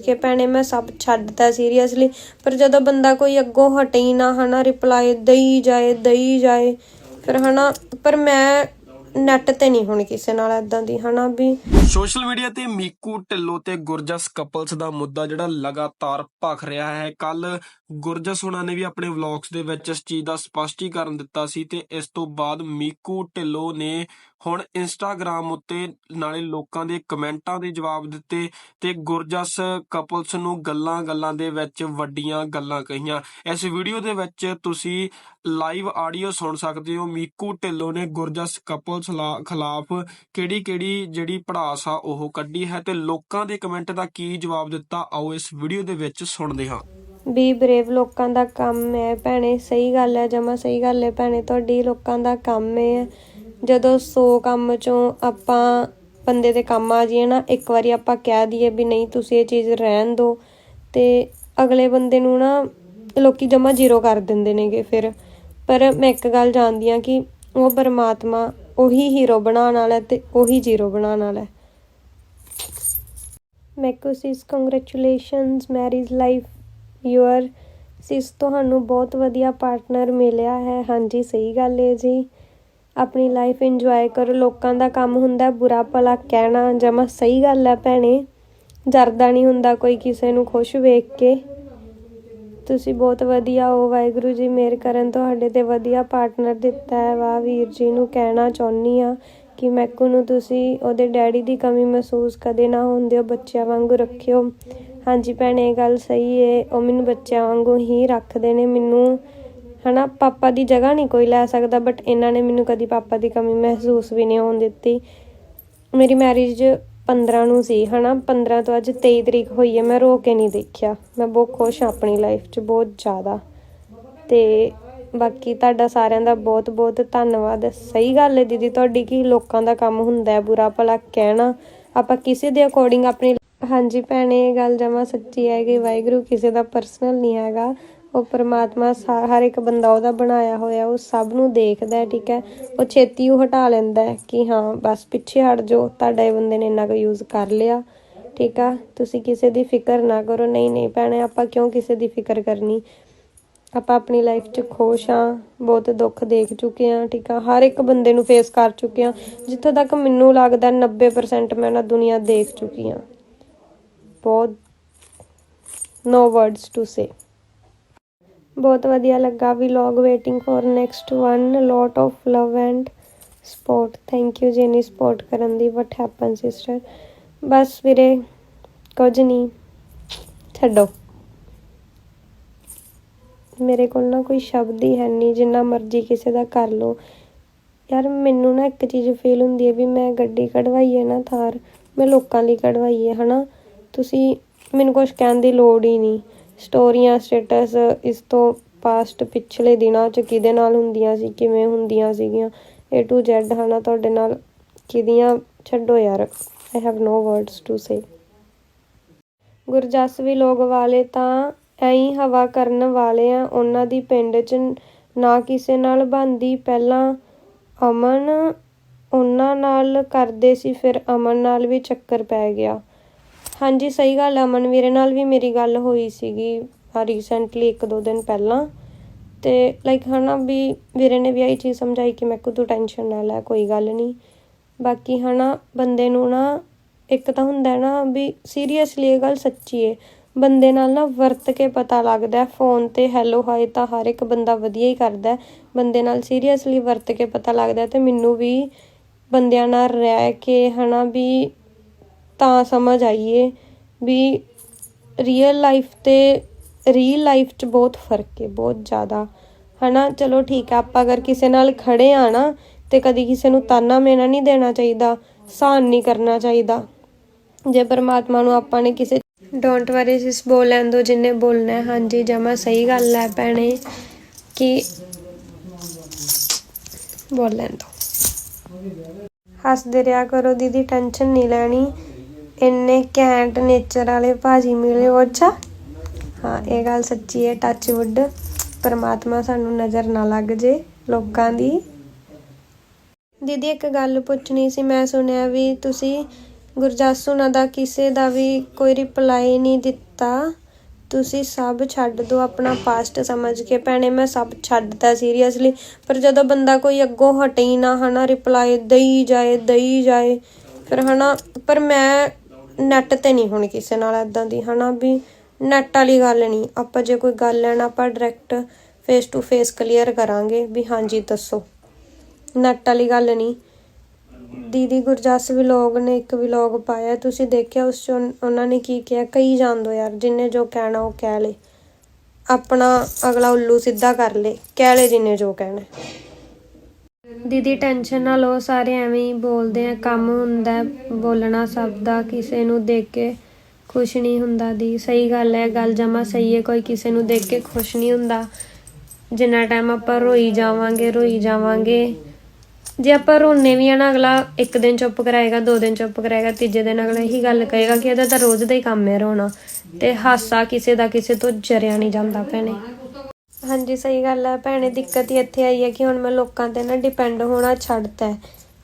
ਕਿ ਭੈਣੇ ਮੈਂ ਸਭ ਛੱਡਤਾ ਸੀਰੀਅਸਲੀ, ਪਰ ਜਦੋਂ ਬੰਦਾ ਕੋਈ ਅੱਗੋਂ ਹਟੇ ਹੀ ਨਾ, ਹਨਾ ਰਿਪਲਾਈ ਦਈ ਜਾਏ ਦਈ ਜਾਏ, ਫਿਰ ਹਨਾ, ਪਰ ਮੈਂ ਨੈਟ ਤੇ ਨਹੀਂ ਹੁਣ ਕਿਸੇ ਨਾਲ ਐਦਾਂ ਦੀ, ਹਨਾ, ਵੀ ਸੋਸ਼ਲ ਮੀਡੀਆ ਤੇ ਮੀਕੂ ਢਿੱਲੋਂ ਤੇ ਗੁਰਜਸ ਕਪਲਸ ਦਾ ਮੁੱਦਾ ਜਿਹੜਾ ਲਗਾਤਾਰ ਭਖ ਰਿਹਾ ਹੈ। ਕੱਲ ਗੁਰਜਸ ਹੁਣਾਂ ਨੇ ਵੀ ਆਪਣੇ ਵਲੌਗਸ ਦੇ ਵਿੱਚ ਇਸ ਚੀਜ਼ ਦਾ ਸਪਸ਼ਟੀਕਰਨ ਦਿੱਤਾ ਸੀ ਤੇ ਇਸ ਤੋਂ ਬਾਅਦ ਮੀਕੂ ਢਿੱਲੋਂ ਨੇ ਹੁਣ ਇੰਸਟਾਗ੍ਰam ਉੱਤੇ ਨਾਲੇ ਲੋਕਾਂ ਦੇ ਕਮੈਂਟਾਂ ਦੇ ਜਵਾਬ ਦਿੱਤੇ ਤੇ ਗੁਰਜਸ ਕਪਲਸ ਨੂੰ ਗੱਲਾਂ-ਗੱਲਾਂ ਦੇ ਵਿੱਚ ਵੱਡੀਆਂ ਗੱਲਾਂ ਕਹੀਆਂ। ਇਸ ਵੀਡੀਓ ਦੇ ਵਿੱਚ ਤੁਸੀਂ ਲਾਈਵ ਆਡੀਓ ਸੁਣ ਸਕਦੇ ਹੋ। ਮੀਕੂ ਢਿੱਲੋਂ ਨੇ ਗੁਰਜਸ ਕਪਲਸ ਖਿਲਾਫ ਕਿਹੜੀ-ਕਿਹੜੀ ਜਿਹੜੀ ਪੜਾਸ ਆ ਉਹ ਕੱਢੀ ਹੈ ਤੇ ਲੋਕਾਂ ਦੇ ਕਮੈਂਟ ਦਾ ਕੀ ਜਵਾਬ ਦਿੱਤਾ, ਆਓ ਇਸ ਵੀਡੀਓ ਦੇ ਵਿੱਚ ਸੁਣਦੇ ਹਾਂ। ਵੀ ਬਰੇਵ ਲੋਕਾਂ ਦਾ ਕੰਮ ਹੈ। ਭੈਣੇ, ਸਹੀ ਗੱਲ ਹੈ, ਜਮਾ ਸਹੀ ਗੱਲ ਹੈ। ਭੈਣੇ, ਤੁਹਾਡੀ ਲੋਕਾਂ ਦਾ ਕੰਮ ਹੈ। ਜਦੋਂ 100 ਕੰਮ ਚੋਂ ਆਪਾਂ ਬੰਦੇ ਦੇ ਕੰਮ ਆ ਜਾਈਏ ਨਾ, ਇੱਕ ਵਾਰੀ ਆਪਾਂ ਕਹਿ ਦਈਏ ਵੀ ਨਹੀਂ, ਤੁਸੀਂ ਇਹ ਚੀਜ਼ ਰਹਿਣ ਦਿਓ। ਤੇ ਅਗਲੇ ਬੰਦੇ ਨੂੰ ਨਾ ਲੋਕੀ ਜਮਾ ਜ਼ੀਰੋ ਕਰ ਦਿੰਦੇ ਨੇਗੇ ਫਿਰ। ਪਰ ਮੈਂ ਇੱਕ ਗੱਲ ਜਾਣਦੀ ਆ ਕਿ ਉਹ ਪਰਮਾਤਮਾ ਉਹੀ ਹੀਰੋ ਬਣਾਉਣ ਵਾਲਾ ਹੈ ਤੇ ਉਹੀ ਜ਼ੀਰੋ ਬਣਾਉਣ ਵਾਲਾ ਹੈ। ਮੈਕੋ sis congratulations marriage life your sis ਤੁਹਾਨੂੰ ਬਹੁਤ ਵਧੀਆ ਪਾਰਟਨਰ ਮਿਲਿਆ ਹੈ। ਹਾਂਜੀ, ਸਹੀ ਗੱਲ ਹੈ ਜੀ। ਆਪਣੀ ਲਾਈਫ ਇੰਜੋਏ ਕਰੋ। ਲੋਕਾਂ ਦਾ ਕੰਮ ਹੁੰਦਾ ਬੁਰਾ ਭਲਾ ਕਹਿਣਾ ਜਮਾ ਸਹੀ ਗੱਲ ਹੈ ਭੈਣੇ। ਜਰਦਾ ਨਹੀਂ ਹੁੰਦਾ ਕੋਈ ਕਿਸੇ ਨੂੰ ਖੁਸ਼ ਵੇਖ ਕੇ। ਤੁਸੀਂ ਬਹੁਤ ਵਧੀਆ ਹੋ, ਵਾਹਿਗੁਰੂ ਜੀ। ਮਿਹਰ ਕਰਨ ਤੁਹਾਡੇ ਤੇ ਵਧੀਆ ਪਾਰਟਨਰ ਦਿੱਤਾ ਹੈ। ਵਾਹ, ਵੀਰ ਜੀ ਨੂੰ ਕਹਿਣਾ ਚਾਹੁੰਨੀ ਆ ਕਿ ਮੈਕੂ ਨੂੰ ਤੁਸੀਂ ਉਹਦੇ ਡੈਡੀ ਦੀ ਕਮੀ ਮਹਿਸੂਸ ਕਦੇ ਨਾ ਹੋਣ ਦਿਓ ਬੱਚਿਆਂ ਵਾਂਗੂ ਰੱਖਿਓ। ਹਾਂਜੀ ਭੈਣੇ, ਇਹ ਗੱਲ ਸਹੀ ਏ। ਉਹ ਮੈਨੂੰ ਬੱਚਿਆਂ ਵਾਂਗੂ ਹੀ ਰੱਖਦੇ ਨੇ। ਮੈਨੂੰ ਹਨਾ, ਪਾਪਾ ਦੀ ਜਗ੍ਹਾ ਨਹੀਂ ਕੋਈ ਲੈ ਸਕਦਾ ਬਟ ਇਹਨਾਂ ਨੇ ਮੈਨੂੰ ਕਦੀ ਪਾਪਾ ਦੀ ਕਮੀ ਮਹਿਸੂਸ ਵੀ ਨਹੀਂ ਹੋਣ ਦਿੱਤੀ। ਮੇਰੀ ਮੈਰਿਜ 15 ਨੂੰ ਸੀ, ਹਨਾ। 15 ਤੋਂ ਅੱਜ 23 ਤਰੀਕ ਹੋਈ ਹੈ ਮੈਂ ਰੋ ਕੇ ਨਹੀਂ ਦੇਖਿਆ। ਮੈਂ ਬਹੁਤ ਖੁਸ਼ ਹਾਂ ਆਪਣੀ ਲਾਈਫ 'ਚ, ਬਹੁਤ ਜ਼ਿਆਦਾ। ਤੇ ਬਾਕੀ ਤੁਹਾਡਾ ਸਾਰਿਆਂ ਦਾ ਬਹੁਤ ਬਹੁਤ ਧੰਨਵਾਦ। ਸਹੀ ਗੱਲ ਹੈ ਦੀਦੀ, ਤੁਹਾਡੀ ਕਿ ਲੋਕਾਂ ਦਾ ਕੰਮ ਹੁੰਦਾ ਹੈ ਬੁਰਾ ਭਲਾ ਕਹਿਣਾ। ਆਪਾਂ ਕਿਸੇ ਦੇ ਅਕੋਰਡਿੰਗ ਆਪਣੀ ਹਾਂਜੀ ਭੈਣੇ, ਇਹ ਗੱਲ ਜਮਾ ਸੱਚੀ ਹੈ ਕਿ ਵਾਹਿਗੁਰੂ ਕਿਸੇ ਦਾ ਪਰਸਨਲ ਨਹੀਂ ਹੈਗਾ। ਉਹ ਪਰਮਾਤਮਾ ਸਾ- ਹਰ ਇੱਕ ਬੰਦਾ ਉਹਦਾ ਬਣਾਇਆ ਹੋਇਆ, ਉਹ ਸਭ ਨੂੰ ਦੇਖਦਾ ਠੀਕ ਹੈ। ਉਹ ਛੇਤੀ ਉਹ ਹਟਾ ਲੈਂਦਾ ਹੈ ਕਿ ਹਾਂ, ਬਸ ਪਿੱਛੇ ਹਟ ਜਾਓ, ਤੁਹਾਡਾ ਇਹ ਬੰਦੇ ਨੇ ਇੰਨਾ ਕੁ ਯੂਜ਼ ਕਰ ਲਿਆ। ਠੀਕ ਆ, ਤੁਸੀਂ ਕਿਸੇ ਦੀ ਫਿਕਰ ਨਾ ਕਰੋ। ਨਹੀਂ ਨਹੀਂ ਭੈਣੇ, ਆਪਾਂ ਕਿਉਂ ਕਿਸੇ ਦੀ ਫਿਕਰ ਕਰਨੀ? ਆਪਾਂ ਆਪਣੀ ਲਾਈਫ 'ਚ ਖੁਸ਼ ਆ ਬਹੁਤ ਦੁੱਖ ਦੇਖ ਚੁੱਕੇ ਆ ਠੀਕ ਆ? ਹਰ ਇੱਕ ਬੰਦੇ ਨੂੰ ਫੇਸ ਕਰ ਚੁੱਕੇ ਆ ਜਿੱਥੋਂ ਤੱਕ ਮੈਨੂੰ ਲੱਗਦਾ 90% ਮੈਂ ਨਾ ਦੁਨੀਆ ਦੇਖ ਚੁੱਕੀ ਆ ਬਹੁਤ ਨੋ ਵਰਡਸ ਟੂ ਸੇ ਬਹੁਤ ਵਧੀਆ ਲੱਗਾ vlog waiting for next one lot of love and support thank you Jenny support ਕਰਨ ਦੀ ਵਟ ਹੈਪਨ ਸਿਸਟਰ ਬਸ ਵੀਰੇ, ਕੁਝ ਨਹੀਂ। ਛੱਡੋ। ਮੇਰੇ ਕੋਲ ਨਾ ਕੋਈ ਸ਼ਬਦ ਹੀ ਹੈ ਨਹੀਂ, ਜਿੰਨਾ ਮਰਜ਼ੀ ਕਿਸੇ ਦਾ ਕਰ ਲੋ ਯਾਰ ਮੈਨੂੰ ਨਾ ਇੱਕ ਚੀਜ਼ ਫੀਲ ਹੁੰਦੀ ਹੈ ਵੀ ਮੈਂ ਗੱਡੀ ਕਢਵਾਈ ਹੈ ਨਾ ਥਾਰ, ਮੈਂ ਲੋਕਾਂ ਲਈ ਕਢਵਾਈ ਹੈ, ਹਨਾ? ਤੁਸੀਂ ਮੈਨੂੰ ਕੁਝ ਕਹਿਣ ਦੀ ਲੋੜ ਹੀ ਨਹੀਂ। ਸਟੋਰੀਆਂ, ਸਟੇਟਸ ਇਸ ਤੋਂ ਪਾਸਟ ਪਿਛਲੇ ਦਿਨਾਂ 'ਚ ਕਿਹਦੇ ਨਾਲ ਹੁੰਦੀਆਂ ਸੀ, ਕਿਵੇਂ ਹੁੰਦੀਆਂ ਸੀਗੀਆਂ? A to Z, ਹਨਾ? ਤੁਹਾਡੇ ਨਾਲ ਕਿਹਦੀਆਂ? ਛੱਡੋ ਯਾਰ। I have no words to say Gurjas ਵੀ ਲੋਕ ਵਾਲੇ ਤਾਂ ਐਂ ਹਵਾ ਕਰਨ ਵਾਲੇ ਆ ਉਹਨਾਂ ਦੀ ਪਿੰਡ 'ਚ ਨਾ ਕਿਸੇ ਨਾਲ ਬੰਦੀ ਪਹਿਲਾਂ ਅਮਨ ਉਹਨਾਂ ਨਾਲ ਕਰਦੇ ਸੀ, ਫਿਰ ਅਮਨ ਨਾਲ ਵੀ ਚੱਕਰ ਪੈ ਗਿਆ। ਹਾਂਜੀ, ਸਹੀ ਗੱਲ ਅਮਨ ਵੀਰੇ ਨਾਲ ਵੀ ਮੇਰੀ ਗੱਲ ਹੋਈ ਸੀਗੀ ਰੀਸੈਂਟਲੀ ਇੱਕ ਦੋ ਦਿਨ ਪਹਿਲਾਂ। ਤੇ ਲਾਈਕ ਹਨਾ ਵੀ ਵੀਰੇ ਨੇ ਵੀ ਆਹੀ ਚੀਜ਼ ਸਮਝਾਈ ਕਿ ਮੈਂ ਕੋ ਤੂੰ ਟੈਨਸ਼ਨ ਨਾ ਲੈ, ਕੋਈ ਗੱਲ ਨਹੀਂ ਬਾਕੀ ਹਨਾ ਬੰਦੇ ਨੂੰ ਨਾ ਇੱਕ ਤਾਂ ਹੁੰਦਾ ਨਾ ਵੀ ਸੀਰੀਅਸਲੀ ਇਹ ਗੱਲ ਸੱਚੀ ਏ। ਬੰਦੇ ਨਾਲ ਨਾ ਵਰਤ ਕੇ ਪਤਾ ਲੱਗਦਾ ਫੋਨ ਤੇ ਹੈਲੋ ਹਾਈ ਤਾਂ ਹਰ ਇੱਕ ਬੰਦਾ ਵਧੀਆ ਹੀ ਕਰਦਾ ਬੰਦੇ ਨਾਲ ਸੀਰੀਅਸਲੀ ਵਰਤ ਕੇ ਪਤਾ ਲੱਗਦਾ ਤੇ ਮੈਨੂੰ ਵੀ ਬੰਦਿਆਂ ਨਾਲ ਰਹਿ ਕੇ ਹਨਾ ਵੀ ਤਾਂ ਸਮਝ ਆਈਏ ਵੀ ਰੀਅਲ ਲਾਈਫ ਤੇ ਰੀਅਲ ਲਾਈਫ 'ਚ ਬਹੁਤ ਫ਼ਰਕ ਹੈ, ਬਹੁਤ ਜ਼ਿਆਦਾ। ਹਨਾ, ਚਲੋ ਠੀਕ ਆ ਆਪਾਂ ਅਗਰ ਕਿਸੇ ਨਾਲ ਖੜੇ ਆ ਨਾ ਤੇ ਕਦੀ ਕਿਸੇ ਨੂੰ ਤਾਨਾ ਮੇਣਾ ਨਹੀਂ ਦੇਣਾ ਚਾਹੀਦਾ, ਸਾਨ ਨਹੀਂ ਕਰਨਾ ਚਾਹੀਦਾ। ਜੇ ਪਰਮਾਤਮਾ ਨੂੰ ਆਪਾਂ ਨੇ ਕਿਸੇ ਡੋਂਟ ਵਰੀ ਸਿਸ ਬੋਲ ਲੈਣ ਦੋ, ਜਿੰਨੇ ਬੋਲਣਾ ਹਾਂਜੀ, ਜਮਾ ਸਹੀ ਗੱਲ ਹੈ ਭੈਣੇ, ਕਿ ਬੋਲ ਲੈਣ ਦੋ। ਹੱਸਦੇ ਰਿਹਾ ਕਰੋ, ਦੀਦੀ ਟੈਨਸ਼ਨ ਨਹੀਂ ਲੈਣੀ। ਇੰਨੇ ਕੈਂਟ ਨੇਚਰ ਵਾਲੇ ਭਾਜੀ ਮਿਲੇ ਅੱਛਾ? ਹਾਂ, ਇਹ ਗੱਲ ਸੱਚੀ ਹੈ ਟੱਚ ਵੁੱਡ ਪਰਮਾਤਮਾ ਸਾਨੂੰ ਨਜ਼ਰ ਨਾ ਲੱਗ ਜੇ ਲੋਕਾਂ ਦੀ। ਦੀਦੀ, ਇੱਕ ਗੱਲ ਪੁੱਛਣੀ ਸੀ, ਮੈਂ ਸੁਣਿਆ ਵੀ ਤੁਸੀਂ ਗੁਰਜਾਸੂ ਉਹਨਾਂ ਦਾ ਕਿਸੇ ਦਾ ਵੀ ਕੋਈ ਰਿਪਲਾਈ ਨਹੀਂ ਦਿੱਤਾ। ਤੁਸੀਂ ਸਭ ਛੱਡ ਦਿਓ ਆਪਣਾ ਪਾਸਟ ਸਮਝ ਕੇ। ਭੈਣੇ, ਮੈਂ ਸਭ ਛੱਡਤਾ ਸੀਰੀਅਸਲੀ ਪਰ ਜਦੋਂ ਬੰਦਾ ਕੋਈ ਅੱਗੋਂ ਹਟੇ ਹੀ ਨਾ, ਹਨਾ ਰਿਪਲਾਈ ਦੇਈ ਜਾਏ, ਦਈ ਜਾਏ, ਫਿਰ ਹਨਾ, ਪਰ ਮੈਂ ਨੈਟ ਤੇ ਨਹੀਂ ਹੁਣ ਕਿਸੇ ਨਾਲ ਇਦਾਂ ਦੀ, ਹਨਾ, ਵੀ ਨੈਟ ਵਾਲੀ ਗੱਲ ਨਹੀਂ। ਆਪਾਂ ਜੇ ਕੋਈ ਗੱਲ ਲੈਣਾ ਆਪਾਂ direct face to face clear ਕਰਾਂਗੇ, ਵੀ ਹਾਂਜੀ, ਦੱਸੋ। ਨੈਟ ਵਾਲੀ ਗੱਲ ਨਹੀਂ। ਦੀਦੀ ਗੁਰਜਸ ਵਲੋਗ ਨੇ ਇੱਕ ਵਲੋਗ ਪਾਇਆ, ਤੁਸੀਂ ਦੇਖਿਆ ਉਸ ਚ ਉਹਨਾਂ ਨੇ ਕੀ ਕਿਹਾ? ਕਈ ਜਾਣ ਯਾਰ, ਜਿੰਨੇ ਜੋ ਕਹਿਣਾ ਉਹ ਕਹਿ ਲੇ। ਆਪਣਾ ਅਗਲਾ ਉੱਲੂ ਸਿੱਧਾ ਕਰ ਲੇ, ਕਹਿ ਲੇ ਜਿੰਨੇ ਜੋ ਕਹਿਣਾ। ਦੀਦੀ ਟੈਨਸ਼ਨ ਨਾ ਲਓ, ਸਾਰੇ ਐਵੇਂ ਹੀ ਬੋਲਦੇ ਆ, ਕੰਮ ਹੁੰਦਾ ਬੋਲਣਾ ਸਭ ਦਾ, ਕਿਸੇ ਨੂੰ ਦੇਖ ਕੇ ਖੁਸ਼ ਨਹੀਂ ਹੁੰਦਾ ਦੀ। ਸਹੀ ਗੱਲ ਹੈ, ਗੱਲ ਜਮਾ ਸਹੀ ਹੈ, ਕੋਈ ਕਿਸੇ ਨੂੰ ਦੇਖ ਕੇ ਖੁਸ਼ ਨਹੀਂ ਹੁੰਦਾ। ਜਿੰਨਾ ਟਾਈਮ ਆਪਾਂ ਰੋਈ ਜਾਵਾਂਗੇ ਰੋਈ ਜਾਵਾਂਗੇ। ਜੇ ਆਪਾਂ ਰੋਨੇ ਵੀ ਆ ਨਾ, ਅਗਲਾ ਇੱਕ ਦਿਨ ਚੁੱਪ ਕਰਾਏਗਾ, ਦੋ ਦਿਨ ਚੁੱਪ ਕਰਾਏਗਾ, ਤੀਜੇ ਦਿਨ ਅਗਲਾ ਇਹੀ ਗੱਲ ਕਹੇਗਾ ਕਿ ਇਹਦਾ ਤਾਂ ਰੋਜ਼ ਦਾ ਹੀ ਕੰਮ ਹੈ ਰੋਣਾ ਤੇ ਹਾਸਾ ਕਿਸੇ ਦਾ ਕਿਸੇ ਤੋਂ ਜਰਿਆ ਨਹੀਂ ਜਾਂਦਾ ਭੈਣੇ। ਹਾਂਜੀ, ਸਹੀ ਗੱਲ ਹੈ ਭੈਣੇ, ਦਿੱਕਤ ਹੀ ਇੱਥੇ ਆਈ ਹੈ ਕਿ ਹੁਣ ਮੈਂ ਲੋਕਾਂ ਤੇ ਨਾ ਡਿਪੈਂਡ ਹੋਣਾ ਛੱਡਤਾ ਹੈ।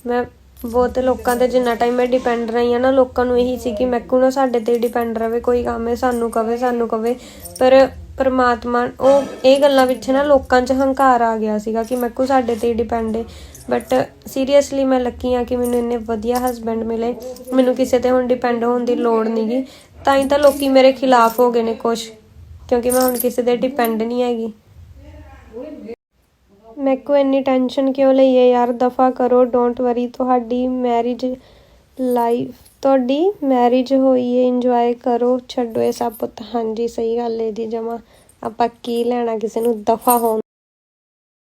ਮੈਂ ਬਹੁਤ ਲੋਕਾਂ ਤੇ ਜਿੰਨਾ ਟਾਈਮ ਮੈਂ ਡਿਪੈਂਡ ਰਹੀ ਹਾਂ ਨਾ, ਲੋਕਾਂ ਨੂੰ ਇਹੀ ਸੀ ਕਿ ਮੈਕੂ ਨਾ ਸਾਡੇ ਤੇ ਡਿਪੈਂਡ ਰਵੇ, ਕੋਈ ਕੰਮ ਹੈ, ਸਾਨੂੰ ਕਵੇ ਸਾਨੂੰ ਕਵੇ। ਪਰ ਪਰਮਾਤਮਾ, ਉਹ ਇਹ ਗੱਲਾਂ ਵਿੱਚ ਨਾ ਲੋਕਾਂ 'ਚ ਹੰਕਾਰ ਆ ਗਿਆ ਸੀਗਾ ਕਿ ਮੈਕੂ ਸਾਡੇ ਤੇ ਡਿਪੈਂਡ ਹੈ ਬਟ ਸੀਰੀਅਸਲੀ ਮੈਂ ਲੱਕੀ ਆ ਕਿ ਮੈਨੂੰ ਇੰਨੇ ਵਧੀਆ ਹਸਬੈਂਡ ਮਿਲੇ। ਮੈਨੂੰ ਕਿਸੇ ਤੇ ਹੁਣ ਡਿਪੈਂਡ ਹੋਣ ਦੀ ਲੋੜ ਨਹੀਂਗੀ ਤਾਂ ਹੀ ਤਾਂ ਲੋਕੀ ਮੇਰੇ ਖਿਲਾਫ ਹੋ ਗਏ ਨੇ ਕੁਛ। ਕਿਉਂਕਿ ਮੈਂ ਹੁਣ ਕਿਸੇ ਤੇ ਡਿਪੈਂਡ ਨਹੀਂ ਹੈਗੀ। ਮੈਕੂ ਇੰਨੀ ਟੈਨਸ਼ਨ ਕਿਉਂ ਲਈ ਹੈ ਯਾਰ? ਦਫਾ ਕਰੋ ਡੋਂਟ ਵਰੀ ਤੁਹਾਡੀ ਮੈਰਿਜ ਲਾਈਫ ਤੁਹਾਡੀ ਮੈਰਿਜ ਹੋਈ ਹੈ ਇੰਜੋਏ ਕਰੋ, ਛੱਡੋ ਇਹ ਸਭ ਪੁੱਤ। ਹਾਂਜੀ, ਸਹੀ ਗੱਲ ਹੈ ਜੀ, ਜਮਾ। ਆਪਾਂ ਕੀ ਲੈਣਾ ਕਿਸੇ ਨੂੰ? ਦਫਾ ਹੋਣ